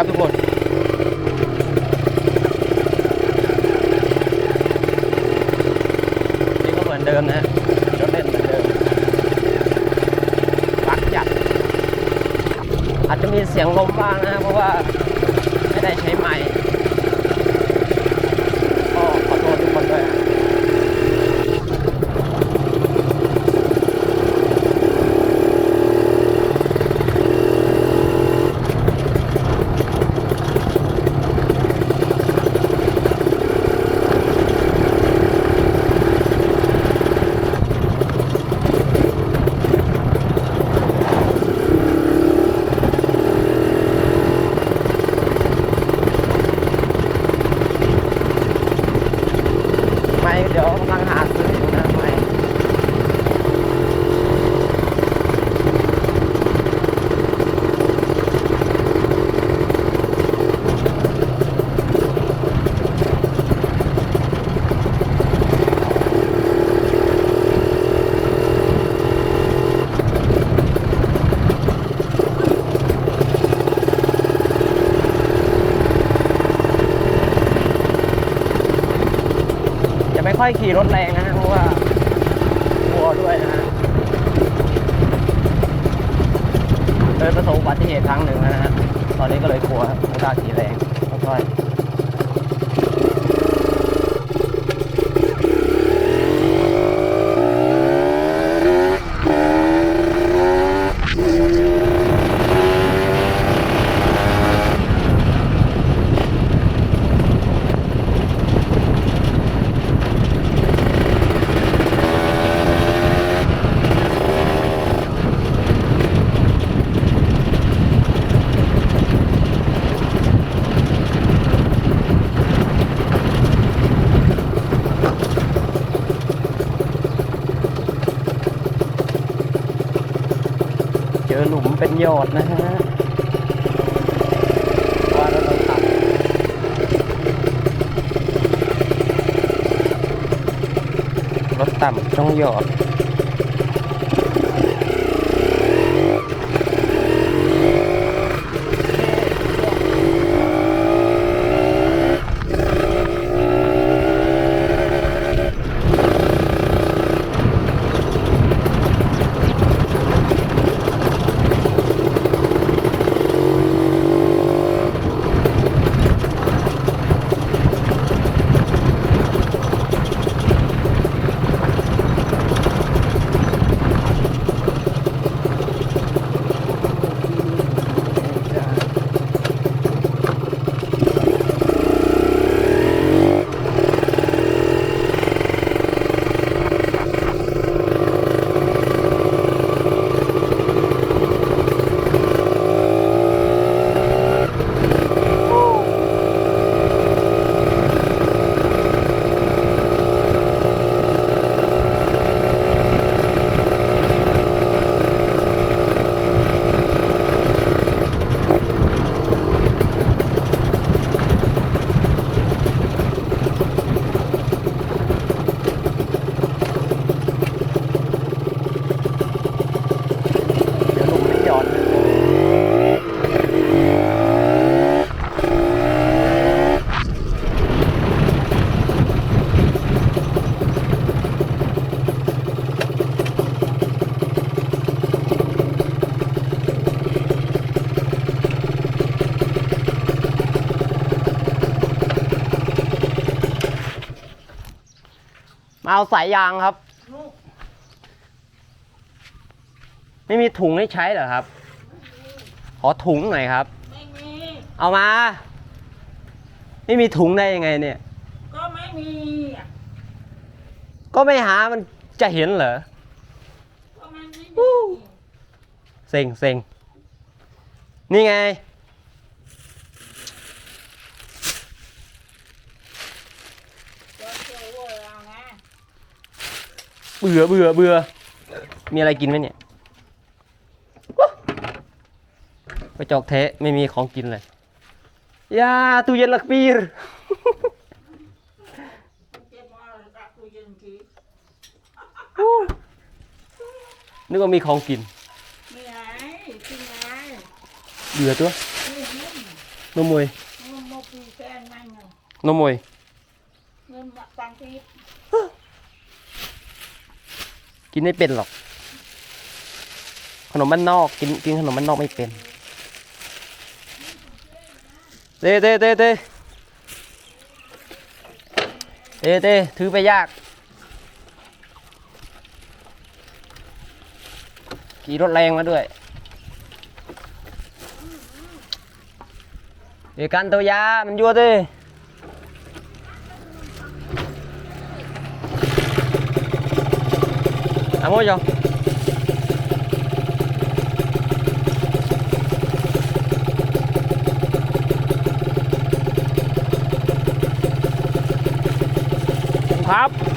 นะครับทุกคนนี่ก็เหมือนเดิมนะฮะรถเล่นเหมือนเดิมรักจัด อาจจะมีเสียงลมบ้างนะเพราะว่าไม่ได้ใช้ไมค์ก็ขอโทษทุกคนด้วยฮะ ไม่เดี๋ยวกำลังหาซื้ออยู่นะไม่จะไม่ ค่อยขี่รถแรงนะฮะเพราะว่ากลัวด้วยนะฮะเคยประสบอุบัติเหตุครั้งหนึ่งนะฮะตอนนี้ก็เลยกลัวไม่กล้าขี่แรงค่อยๆ เจอหลุมเป็นยอดนะฮะว่าเราต้องตัดรถต่ำต้องหยอด มาเอาสายยางครับ ไม่มีถุงให้ใช้เหรอครับ ขอถุงหน่อยครับ ไม่มี เอามา ไม่มีถุงได้ยังไงเนี่ย ก็ไม่มีอะก็ไม่หามันจะเห็นเหรอก็มันไม่อู้มี เซ็งเซ็งนี่ไง ก็เจอเวอร์เอานะ เบื่อเบื่อเบื่อมีอะไรกินไหมเนี่ยว้าวไปจอกเทะไม่มีของกินเลยยาตู้เย็นลักปีรเจ็บมาจากตู้เย็นทีนึกว่ามีของกินไม่ไหนกินไงเบื่อตัวไม่เห็นไม่นมมวยเงินมาปีแกนมันเนาะนมมวยเงินมาตังที่ กินไม่เป็นหรอก ขนมบ้านนอกกินกินขนมบ้านนอกไม่เป็นเต้เต้เต้เต้เต้เต้ถือไปยาก ขี่รถแรงมาด้วยเอกันตัวยา มันยั่วเต้ อะโมยอครับ